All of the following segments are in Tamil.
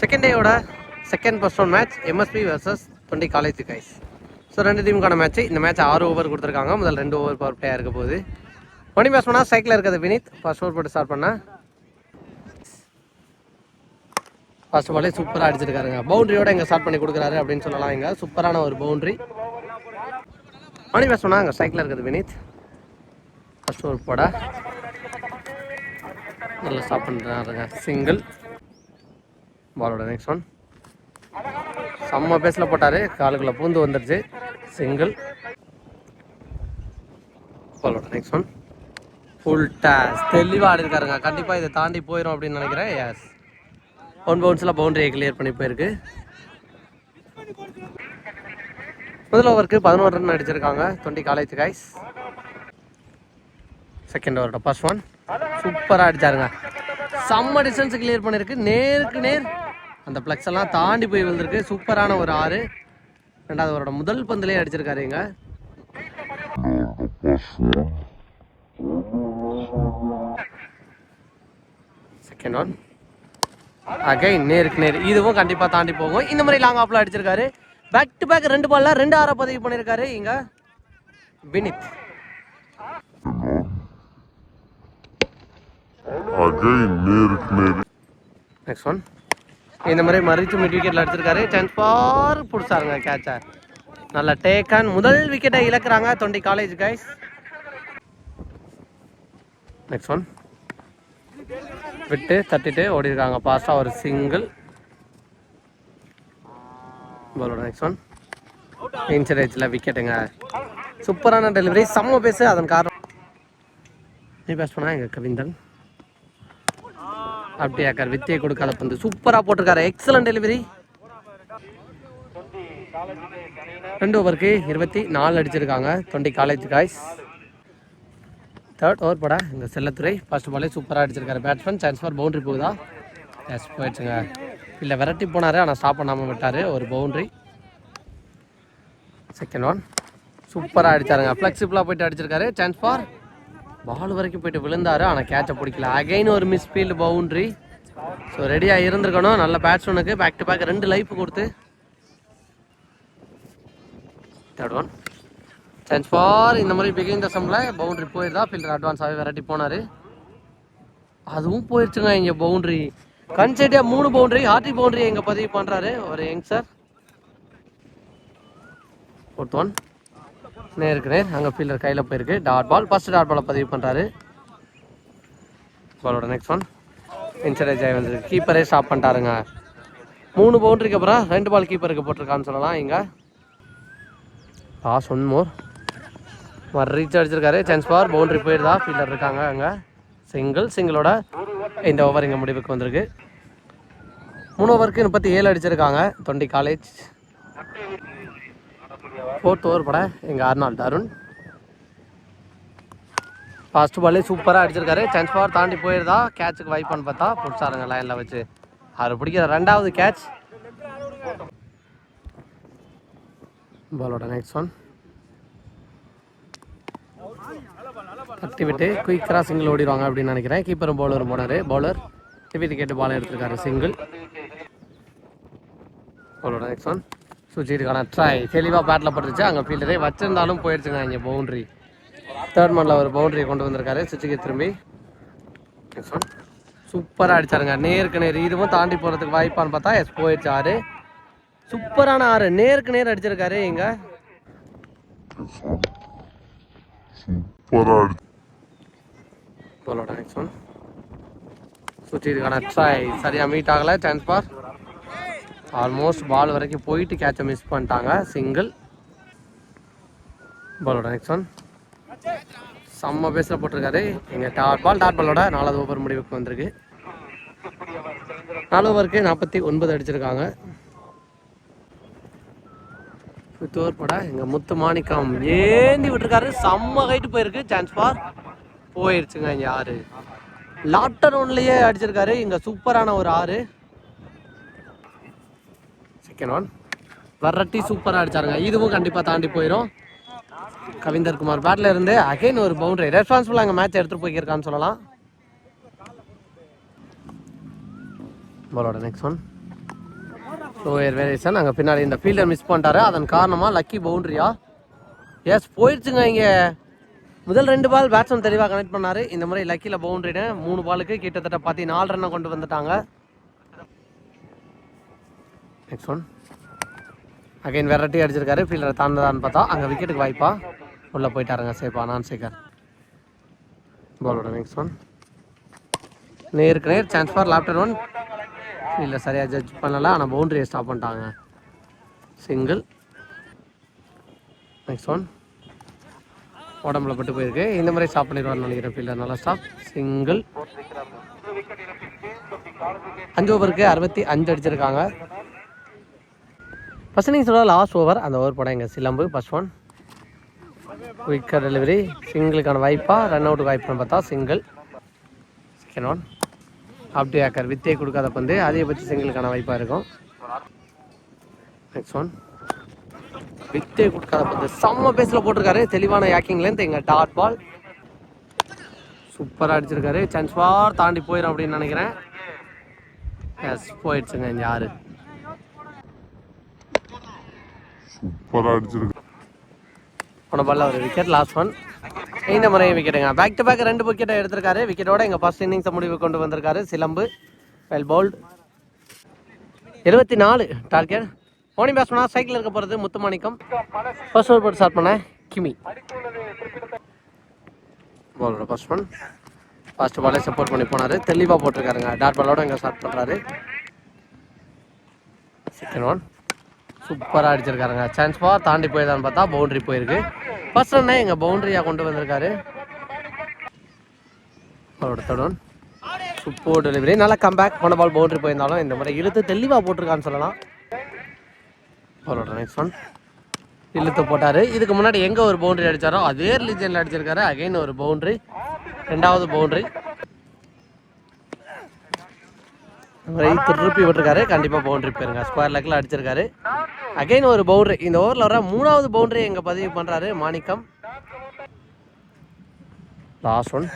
Second டேயோட second first one match MSP versus twenty college guys so ரெண்டு டீமுக்கான மேட்ச் இந்த மேட்ச் ஆறு ஓவர் கொடுத்துருக்காங்க. முதல் ரெண்டு ஓவர் பவர் பிளேயாக இருக்க போகுது. மணி பேஸ் பண்ணால் சைக்கிள் இருக்கிறது வினித். ஃபர்ஸ்ட் ஓவர் போட்டு ஸ்டார்ட் பண்ண. ஃபர்ஸ்ட் பாலே சூப்பராக அடிச்சிருக்காருங்க. பவுண்டரியோட இங்கே ஸ்டார்ட் பண்ணி கொடுக்குறாரு அப்படின்னு சொல்லலாம் இங்கே. சூப்பரான ஒரு பவுண்டரி மணி பேஸ் பண்ணால் அங்கே சைக்கிள் இருக்கிறது வினித். ஃபர்ஸ்ட் ஓவர் போட. நல்லா ஸ்டாப் பண்ணுறாருங்க சிங்கிள் பாலோட நெக்ஸ்ட் ஒன் செம்ம பேஸில் போட்டார். காலுக்குள்ளே பூந்து வந்துடுச்சு சிங்கிள் பாலோட நெக்ஸ்ட் ஒன் ஃபுல் டேஸ் தெளிவாக ஆடிருக்காருங்க. கண்டிப்பாக இதை தாண்டி போயிடும் அப்படின்னு நினைக்கிறேன். எஸ் ஒன் பவுன்ஸில் பவுண்டரியை கிளியர் பண்ணி போயிருக்கு. முதல் ஓவருக்கு பதினோரு ரன் அடிச்சிருக்காங்க. டுவெண்ட்டி காலேஜ் கைஸ் செகண்ட் ஓவரோட ஃபர்ஸ்ட் ஒன் சூப்பராக அடிச்சாருங்க. செம்ம டிஸ்டன்ஸ் கிளியர் பண்ணியிருக்கு நேருக்கு நேர் அந்த ஃப்ளெக்ஸ் எல்லாம் தாண்டி போய் விழுந்திருக்கு. சூப்பரான ஒரு ஆறு. ரெண்டாவது அவரோட முதல் பந்துலேயே அடிச்சிருக்காரு இங்க. செகண்ட் ஒன் அகைன் நேருக்கு நேர். இதுவும் கண்டிப்பாக தாண்டி போகும். இந்த மாதிரி லாங் ஆப்ல அடிச்சிருக்காரு. பேக் டு பேக் ரெண்டு பால்ல ரெண்டு ஆறை பதிவு பண்ணியிருக்காரு இங்க. வினித் நேருக்கு நேர் நெக்ஸ்ட் ஒன் இந்த மாதிரி மறிச்சு மிட் விக்கெட்டில் அடிச்சிருக்காரு. சான்ஸ் ஃபார் பிடிச்சாருங்க கேட்சை நல்ல டேக் ஆன் முதல் விக்கெட்டை இழக்கிறாங்க Thondi college guys next one விட்டு தட்டிட்டு ஓடிருக்காங்க. பாஸ்டாக ஒரு சிங்கிள் பாலோட நெக்ஸ்ட் ஒன் இன்சரேஜில் விக்கெட்டுங்க சூப்பரான டெலிவரி செம்ம பேசு அதன் காரணம் நீ பேச பண்ணா எங்கள் கவிந்தன்? அப்படியா கார் வித்தியை கொடுக்காத பந்து. சூப்பராக போட்டிருக்காரு. எக்ஸலன்ட் டெலிவரி ரெண்டு ஓவருக்கு இருபத்தி நாலு அடிச்சிருக்காங்க. Twenty college guys third over பட இந்த செல்லத்துறை. ஃபர்ஸ்ட் பாலே சூப்பராக அடிச்சிருக்காரு. பேட்ஸ்மேன் சான்ஸ் ஃபார் பவுண்டரி போகுதா? எஸ் போயிடுச்சுங்க. இல்லை விரட்டி போனார் ஆனால் ஸ்டாப் பண்ணாமல் விட்டார். ஒரு பவுண்டரி செகண்ட் ஒன் சூப்பராக அடித்தாருங்க ஃப்ளெக்சிபிளாக போயிட்டு அடிச்சிருக்காரு. சான்ஸ் ஃபார் பால் வரைக்கும் போயிட்டு விழுந்தாரு. ஆனால் கேட்சை பிடிக்கல. அகைன் ஒரு மிஸ் ஃபீல்டு பவுண்டரி ஸோ ரெடியாக இருந்திருக்கணும். நல்ல பேட்ஸ்மேனுக்கு பேக் டு பேக் ரெண்டு லைஃப் கொடுத்து. தேர்ட் ஒன் சான்ஸ் ஃபார் இந்த மாதிரி பிகிங் தசமில் பவுண்டரி போயிருந்தா ஃபீல்டர் அட்வான்ஸாகவே விரட்டி போனார். அதுவும் போயிடுச்சுங்க இங்கே பவுண்டரி கன்சைட்டியாக மூணு பவுண்டரி ஹார்டி பவுண்டரி இங்கே பதிவு பண்ணுறாரு ஒரு யங் சார் ஃபோர்த் ஒன் நேருக்கு நேர் அங்கே ஃபீல்டர் கையில் போயிருக்கு. டாட் பால் ஃபஸ்ட்டு டாட் பாலை பதிவு பண்ணுறாரு பாலோட நெக்ஸ்ட் ஒன் இன்சரேஜ் ஆகி வந்துருக்கு. கீப்பரே ஸ்டாப் பண்ணிட்டாருங்க. மூணு பவுண்டரிக்கு அப்புறம் ரெண்டு பால் கீப்பருக்கு போட்டிருக்கான்னு சொல்லலாம் இங்கே. பாஸ் ஒன் மோர் மறு ரீச் அடிச்சிருக்காரு. சான்ஸ் ஃபார் பவுண்டரி போயிருந்தா ஃபீல்டர் இருக்காங்க அங்கே. சிங்கிள் சிங்கிளோட இந்த ஓவர் இங்கே முடிவுக்கு வந்திருக்கு. மூணு ஓவருக்கு முப்பத்தி ஏழு அடிச்சிருக்காங்க. தொண்டி காலேஜ் ஃபோர்த் ஓவர் பட எங்கள் ஆர்னால் அருண். ஃபர்ஸ்ட் பாலே சூப்பராக அடிச்சிருக்காரு. சான்ஸ் பவர் தாண்டி போயிருந்தா கேட்சுக்கு வைப்பான்னு பார்த்தா பிடிச்சாருங்க லைனில் வச்சு. அவர் பிடிக்கிற ரெண்டாவது கேட்ச் பாலோட நெக்ஸ்ட் ஒன் தட்டி விட்டு குயிக்கராக சிங்கிள் ஓடிடுவாங்க அப்படின்னு நினைக்கிறேன். கீப்பரும் பவுலரும் போனார். பவுலர் டிவி கேட்டு பால் எடுத்திருக்காரு சிங்கிள் பாலோட நெக்ஸ்ட் ஒன் சுச்சிருக்கான ட்ரை. தெளிவாக பேட்டில் பட்டுருச்சு. அங்கே ஃபீல்டரே வச்சிருந்தாலும் போயிடுச்சுங்க இங்கே பவுண்ட்ரி தேர்ட் மனில் ஒரு பவுண்டரியை கொண்டு வந்திருக்காரு. சுச்சிக்கு திரும்பி. சூப்பராக அடிச்சாருங்க. நேருக்கு நேர். இதுவும் தாண்டி போகிறதுக்கு வாய்ப்பான்னு பார்த்தா எஸ் போயிடுச்சு ஆறு. சூப்பரான ஆறு. நேருக்கு நேர் அடிச்சிருக்காரு இங்க. சூப்பரா அடி பாலோட நெக்ஸ்ட் ஒன் சுற்றிருக்கான ட்ரை சரியாக மீட் ஆகலை. சான்ஸ் பார் ஆல்மோஸ்ட் பால் வரைக்கும் போயிட்டு கேட்சை மிஸ் பண்ணிட்டாங்க. சிங்கிள் பாலோட நெக்ஸ்ட் ஒன் செம்ம பேஸில் போட்டிருக்காரு. எங்கள் டாட் பால் டாட் பாலோட நாலாவது ஓவர் முடிவுக்கு வந்திருக்கு. நாலு ஓவருக்கு நாற்பத்தி ஒன்பது அடிச்சிருக்காங்க. ஃபிஃப்த் ஓவர் பட எங்கள் முத்து மாணிக்கம் ஏந்தி விட்டுருக்காரு. செம்ம ஹைட்டு போயிருக்கு. சான்ஸ் ஃபார் போயிடுச்சுங்க இங்கே ஆறு. லாட்டர் ஒன்லேயே அடிச்சிருக்காரு. இங்கே சூப்பரான ஒரு ஆறு. செகண்ட் வரட்டி சூப்பராக அடிச்சாருங்க. இதுவும் கண்டிப்பாக தாண்டி போயிடும் கவிந்தர் குமார் பேட்டில் இருந்து அகைன் ஒரு பவுண்டரி ரெஸ்பான்சிபிளாக அங்கே மேட்ச் எடுத்துகிட்டு போய்க்கிருக்கான்னு சொல்லலாம். பாலோட நெக்ஸ்ட் ஒன் லோயர் வேரியேஷன் அங்கே பின்னாடி இந்த ஃபீல்டர் மிஸ் பண்ணிட்டாரு. அதன் காரணமாக லக்கி பவுண்டரியா எஸ் போயிடுச்சுங்க இங்கே. முதல் ரெண்டு பால் பேட்ஸ்மேன் தெளிவாக கனெக்ட் பண்ணார். இந்த முறை லக்கியில் பவுண்டரின்னு மூணு பாலுக்கு கிட்டத்தட்ட பார்த்தி நாலு ரன்னை கொண்டு வந்துட்டாங்க. நெக்ஸ்ட் ஒன் அகைன் வெரைட்டி அடிச்சிருக்காரு. ஃபீல்டர் தாண்டதான்னு பார்த்தா அங்கே விக்கெட்டுக்கு வாய்ப்பா உள்ளே போயிட்டாருங்க சேஃபா நான் சேகர் பாலோட நெக்ஸ்ட் ஒன் நேருக்கு நேர் chance for lofter one fielder சரியாக ஜட்ஜ் பண்ணலை ஆனால் பவுண்டரியை ஸ்டாப் பண்ணிட்டாங்க. சிங்கிள் நெக்ஸ்ட் ஒன் உடம்புல பட்டு போயிருக்கு. இந்த மாதிரி ஸ்டாப் பண்ணிடுவார்னு நினைக்கிறேன் ஃபீல்டர் நல்லா ஸ்டாப் சிங்கிள் அஞ்சு ஓவருக்கு அறுபத்தி அஞ்சு அடிச்சிருக்காங்க. ஃபஸ்ட் நீங்கள் லாஸ்ட் ஓவர் அந்த ஓவர் போட எங்கள் சிலம்பு. ஃபஸ்ட் ஒன் குயிக்கர் டெலிவரி சிங்கிளுக்கான வாய்ப்பாக ரன் அவுட் வாய்ப்புன்னு பார்த்தா சிங்கிள் செகண்ட் ஒன் ஆப்டி ஆக்கர் வித்தே கொடுக்காத பந்து. அதிகபட்ச சிங்கிளுக்கான வாய்ப்பாக இருக்கும். நெக்ஸ்ட் ஒன் வித்தே கொடுக்காத பந்து. செம்ம பேஸில் போட்டிருக்காரு. தெளிவான யாக்கிங்லேருந்து எங்கள் டாட் பால் சூப்பராக அடிச்சிருக்காரு. சான்ஸ் பார் தாண்டி போயிடும் அப்படின்னு நினைக்கிறேன். எஸ் போயிடுச்சுங்க இங்கே யாரு? சூப்பராக அடிச்சிருக்கு போன பால்ல ஒரு விக்கெட் லாஸ்ட் ஒன் இந்த முறையும் விக்கெட்டுங்க பேக் டு பேக் ரெண்டு விக்கெட்டை எடுத்திருக்காரு. விக்கெட்டோட எங்கள் ஃபர்ஸ்ட் இன்னிங்ஸை முடிவு கொண்டு வந்திருக்காரு. சிலம்பு வெல் பவுல்ட் எழுபத்தி நாலு டார்கெட் ஓனி பேட்ஸ்மனாக சைக்கிள் இருக்க போகிறது முத்துமாணிக்கம். ஃபர்ஸ்ட் ஓவர் போட்டு ஸ்டார்ட் பண்ண கிமி. பாலோட ஃபர்ஸ்ட் ஒன் ஃபர்ஸ்ட் பாலே சப்போர்ட் பண்ணி போனார். தெளிவாக போட்டிருக்காருங்க. டாட் பாலோட இங்கே ஸ்டார்ட் பண்ணுறாரு செகண்ட் ஒன் சூப்பராக அடிச்சிருக்காருங்க. சான்ஸ் பார் தாண்டி போயிருதான்னு பார்த்தா பவுண்டரி போயிருக்கு. ஃபர்ஸ்ட் ரன்னே எங்கள் பவுண்டரியாக கொண்டு வந்திருக்காரு? அவரோட தொடன் சூப்பர் டெலிவரி நல்லா கம்பேக் போன பால் பவுண்டரி போயிருந்தாலும் இந்த முறை இழுத்து தெளிவாக போட்டிருக்கான்னு சொல்லலாம். அவரோட நெக்ஸ்ட் ஒன் இழுத்து போட்டார். இதுக்கு முன்னாடி எங்கே ஒரு பவுண்டரி அடித்தாரோ அதே ரிலிஜனில் அடிச்சிருக்காரு. அகைன் ஒரு பவுண்டரி ரெண்டாவது பவுண்டரி திருப்பி விட்டுருக்காரு. கண்டிப்பாக பவுண்டரி போயிருங்க. ஸ்கொயர் லெக்கில் அடிச்சிருக்காரு. அகைன் ஒரு பவுண்டரி இந்த ஓவரில் வர மூணாவது பவுண்டரி எங்க பதிவு பண்ணுறாரு மாணிக்கம். லாஸ்ட் ஒன்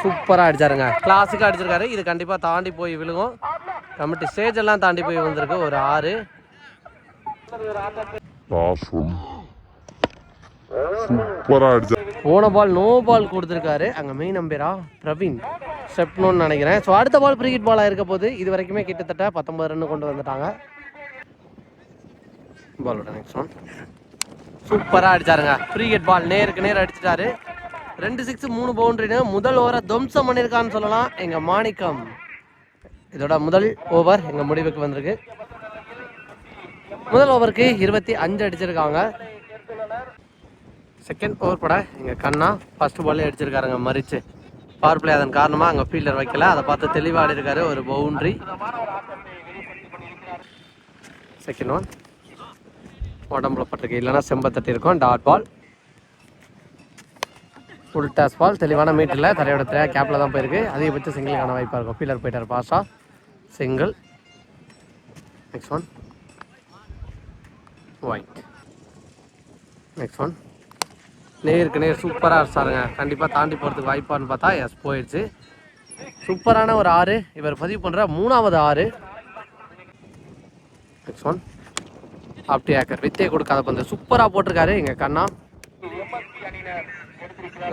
சூப்பராக அடிச்சாருங்க. கிளாஸுக்காக அடிச்சிருக்காரு. இது கண்டிப்பாக தாண்டி போய் விழுகும். கமிட்டி ஸ்டேஜ் எல்லாம் தாண்டி போய் வந்திருக்கு ஒரு ஆறு. போன பால் நோ பால் கொடுத்துருக்காரு. அங்கே மெயின் அம்பேரா? பிரவீன். ஸ்டெப்னோன்னு நினைக்கிறேன். ஸோ அடுத்த பால் கிரிக்கெட் பாலாக இருக்க போது இது வரைக்குமே கிட்டத்தட்ட பத்தொன்பது ரன் கொண்டு வந்துட்டாங்க. பாலோட நெக்ஸ்ட் ஒன் சூப்பராக அடிச்சாருங்க. கிரிக்கெட் பால் நேருக்கு நேர் அடிச்சிட்டாரு. ரெண்டு சிக்ஸ் மூணு பவுண்டரின்னு முதல் ஓவரை துவம்சம் பண்ணியிருக்கான்னு சொல்லலாம். எங்கள் மாணிக்கம். இதோட முதல் ஓவர் எங்கள் முடிவுக்கு வந்திருக்கு. முதல் ஓவருக்கு இருபத்தி அஞ்சு அடிச்சிருக்காங்க. செகண்ட் ஓவர் பட எங்கள் கண்ணா ஃபர்ஸ்ட் பால்லே அடிச்சிருக்காருங்க மறிச்சு. பவர் பிளே அதன் காரணமாக அங்கே ஃபீல்டர் வைக்கல. அதை பார்த்து தெளிவாக இருக்காரு ஒரு பவுண்ட்ரி செகண்ட் ஒன் உடம்புல பட்டிருக்கு இல்லைன்னா செம்பத்தட்டி இருக்கும் dot ball full toss ball தெளிவான மீட்டரில் தரையோட திரையா கேப்பில் தான் போயிருக்கு. அதிகபட்ச சிங்கிளுக்கான வாய்ப்பாக இருக்கும். ஃபீலர் போயிட்டார் பாஸா single next one wide next one நேருக்கு நேர் சூப்பராக அடிச்சாருங்க. கண்டிப்பாக தாண்டி போகிறதுக்கு வாய்ப்பான்னு பார்த்தா எஸ் போயிடுச்சு. சூப்பரான ஒரு ஆறு. இவர் பதிவு பண்ணுற மூணாவது ஆறு. நெக்ஸ்ட் ஒன் சாப்பிட்டு ஏக்கர் வித்தே கொடுக்காத பந்து சூப்பராக போட்டிருக்காரு எங்கள் கண்ணா.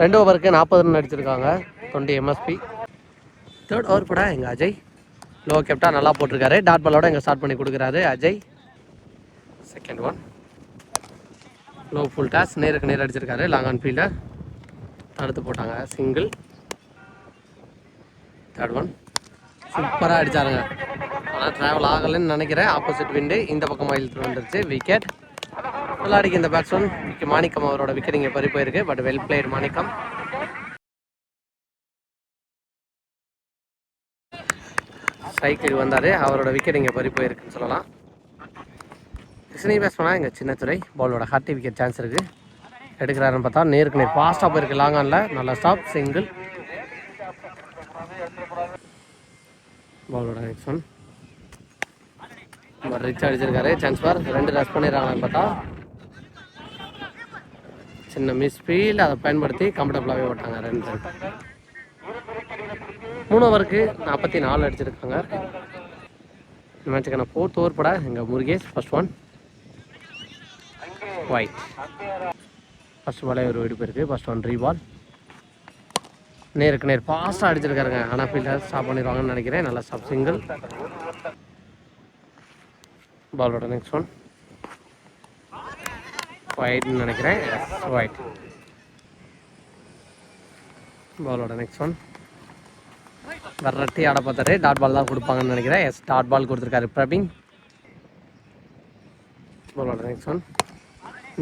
ரெண்டு ஓவருக்கு நாற்பது ரன் அடிச்சிருக்காங்க. டுவெண்ட்டி எம்எஸ்பி தேர்ட் ஓவர் கூட எங்கள் அஜய். லோ கேப்டா நல்லா போட்டிருக்காரு. டாட் பாலோட எங்கள் ஸ்டார்ட் பண்ணி கொடுக்குறாரு Ajay. Second one low full toss நேருக்கு நேர் அடிச்சிருக்காரு. லாங் ஆன் ஃபீல்டர் அடுத்து போட்டாங்க. சிங்கிள் தேர்ட் ஒன் சூப்பராக அடிச்சாருங்க. ஆனால் ட்ராவல் ஆகலைன்னு நினைக்கிறேன். ஆப்போசிட் விண்டு இந்த பக்கமாக இழுத்து வந்துருச்சு. விக்கெட் நல்லா அடிக்க இந்த பேட்ஸ்மேன் மாணிக்கம் அவரோட விக்கெட் இங்கே பறி போயிருக்கு. But well player Manickam. Cycle வந்தார். அவரோட விக்கெட் இங்கே பறி போயிருக்குன்னு சொல்லலாம். கிருஷ்ணி பேட்ஸ்மேனா இங்கே சின்னத்துறை. பாலோட ஹார்ட்டி விக்கெட் சான்ஸ் இருக்குது எடுக்கிறாருன்னு பார்த்தா நேருக்கு நேர் ஃபாஸ்ட்டாக போயிருக்கு. லாங் ஆனில் நல்ல ஸ்டாப் சிங்கிள் பாலோட நெக்ஸ்ட் ஒன் ரிச் அடிச்சிருக்காரு. Chance for. ரெண்டு ரஸ் பண்ணிடுறாங்கன்னு பார்த்தா. சின்ன மிஸ் ஃபீல்டு அதை பயன்படுத்தி கம்ஃபர்டபுளாகவே ஓட்டாங்க ரெண்டு மூணு ஓவருக்கு நாற்பத்தி நாலு அடிச்சிருக்காங்க. இந்த மேட்சுக்கான ஃபோர்த் ஓவர் பட எங்கள் Murugesh first one wide first பாலே ஒரு வெடிப்பு இருக்குது ஃபர்ஸ்ட் ஒன் ரீபால் நேருக்கு நேர் ஃபாஸ்ட்டாக அடிச்சிருக்காருங்க. ஆனால் ஃபீல்டர் ஸ்டாப் பண்ணிடுவாங்கன்னு நினைக்கிறேன். நல்லா ஸ்டாப் சிங்கிள் பாலோட நெக்ஸ்ட் ஒன் ஒயிட்னு நினைக்கிறேன். ஒயிட் பாலோட நெக்ஸ்ட் ஒன் வரட்டி ஆட பார்த்தாரு. டாட் பால் தான் கொடுப்பாங்கன்னு நினைக்கிறேன். எஸ் டாட் பால் கொடுத்துருக்காரு பிரபீன் பாலோட நெக்ஸ்ட் ஒன்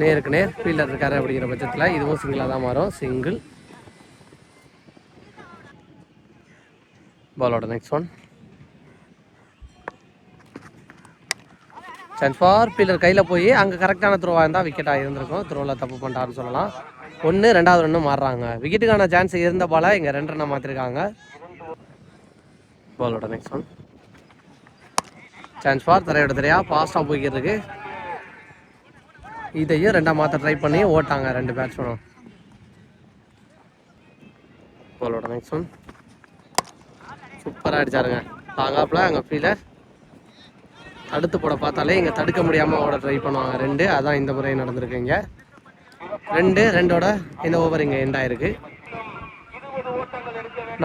நேருக்கு நேர் ஃபீல்டர் இருக்காரு அப்படிங்கிற பட்சத்தில் இதுவும் சிங்கிளாக தான் மாறும். சிங்கிள் பாலோட next one chance for fielder கையில் போய் அங்கே கரெக்டான த்ரோவாக இருந்தால் விக்கெட்டாக இருந்திருக்கும். த்ரோவில் தப்பு பண்ணிட்டான்னு சொல்லலாம். ஒன்று ரெண்டாவது ரெண்டு மாறுறாங்க. விக்கெட்டுக்கான சான்ஸ் இருந்த பால இங்கே ரெண்டு ரன்னை மாற்றிருக்காங்க பாலோட நெக்ஸ்ட் ஒன் சான்ஸ் ஃபார் திரையோட திரையாக ஃபாஸ்ட்டாக போய்க்கிட்டு இதையும் ரெண்டாக மாற்ற ட்ரை பண்ணி ஓட்டாங்க ரெண்டு பேட்ஸ்மேனும் பாலோட நெக்ஸ்ட் ஒன் சூப்பராக அடிச்சாருங்க. தாங்காப்பில் அங்கே ஃபீலர் தடுத்து போட பார்த்தாலே இங்கே தடுக்க முடியாமல் ஓட ட்ரை பண்ணுவாங்க. ரெண்டு அதான் இந்த முறை நடந்திருக்கு இங்கே. ரெண்டு ரெண்டோட இந்த ஓவர் இங்கே எண்ட் ஆயிருக்கு.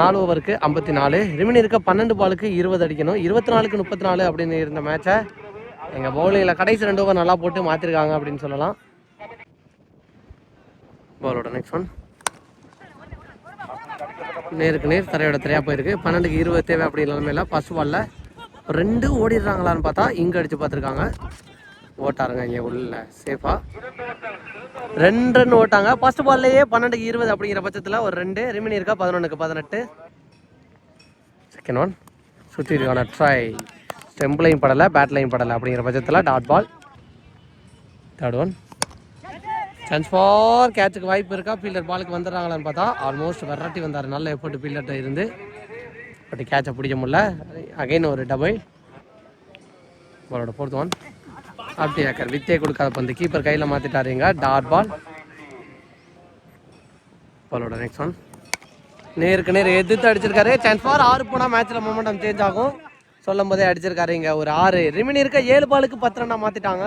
நாலு ஓவருக்கு ஐம்பத்தி நாலு. ரிமினி இருக்க பன்னெண்டு பாலுக்கு இருபது அடிக்கணும். இருபத்தி நாலுக்கு முப்பத்தி நாலு அப்படின்னு இருந்த மேட்சை எங்கள் பவுலிங்கில் கடைசி ரெண்டு ஓவர் நல்லா போட்டு மாற்றிருக்காங்க அப்படின்னு சொல்லலாம். பாலோட நெக்ஸ்ட் ஒன் நேருக்கு நேர் தரையோட தரையாக போயிருக்கு. பன்னெண்டுக்கு இருபது தேவை அப்படி நிலமையில பசு பாலில் ரெண்டு ஓடிடுறாங்களான்னு பார்த்தா இங்கே அடித்து பார்த்துருக்காங்க. ஓட்டாருங்க இங்கே உள்ள சேஃபாக ரெண்டு ரன் ஓட்டாங்க. ஃபர்ஸ்ட் பால்லையே பன்னெண்டுக்கு இருபது அப்படிங்கிற பட்சத்தில் ஒரு ரெண்டு. ரிமினி இருக்கா? பதினொன்றுக்கு பதினெட்டு. செகண்ட் ஒன் சுற்றி இருக்கான ட்ரை ஸ்டெம்ப்லையும் படலை பேட்லையும் படலை அப்படிங்கிற பட்சத்தில் dot ball third one chance for கேட்சுக்கு வாய்ப்பு இருக்கா? ஃபீல்டர் பாலுக்கு வந்துடுறாங்களான்னு பார்த்தா ஆல்மோஸ்ட் வெரைட்டி வந்தார். நல்ல எஃபர்ட் ஃபீல்டர்கிட்ட இருந்து. பட் கேட்சை பிடிக்க முடியல. அகைன் ஒரு டபுள் பாலோட ஃபோர்த் ஒன் அப்படி ஏக்கர் வித்தே கொடுக்காத பந்து. கீப்பர் கையில் மாற்றிட்டாருங்க டார்ட் பால் பாலோட நெக்ஸ்ட் ஒன் நேருக்கு நேர் எதிர்த்து அடிச்சிருக்காரு. சான்ஸ் ஃபார் ஆறு போனால் மேட்ச்சில் மொமெண்டம் சேஞ்ச் ஆகும். சொல்லும் போதே அடிச்சிருக்காரு இங்கே ஒரு ஆறு. ரிமினி இருக்க ஏழு பாலுக்கு பத்து ரன்னா மாற்றிட்டாங்க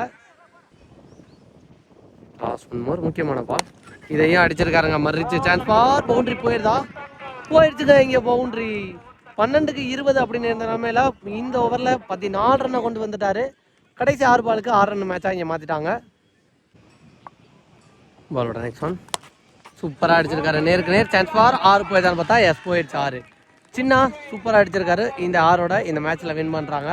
லாஸ்ட் ஒன் மோர் முக்கியமான பால் இதையும் அடிச்சிருக்காருங்க. மறிச்சு சான்ஸ் பார் பவுண்ட்ரி போயிருதா? போயிடுச்சுங்க இங்கே பவுண்ட்ரி பன்னெண்டுக்கு இருபது அப்படின்னு இருந்த நிலமையில இந்த ஓவரில் பதினாலு ரன்னை கொண்டு வந்துட்டாரு. கடைசி ஆறு பாலுக்கு ஆறு ரன் மேட்சாக இங்கே மாற்றிட்டாங்க பாலோட நெக்ஸ்ட் ஒன் சூப்பராக அடிச்சிருக்காரு. நேருக்கு நேர் சான்ஸ் ஃபார் ஆறு போயிருந்தான்னு பார்த்தா எஸ் போயிடுச்சு ஆறு சின்ன சூப்பராக அடிச்சிருக்காரு. இந்த ஆரோட இந்த மேட்ச்சில் வின் பண்ணுறாங்க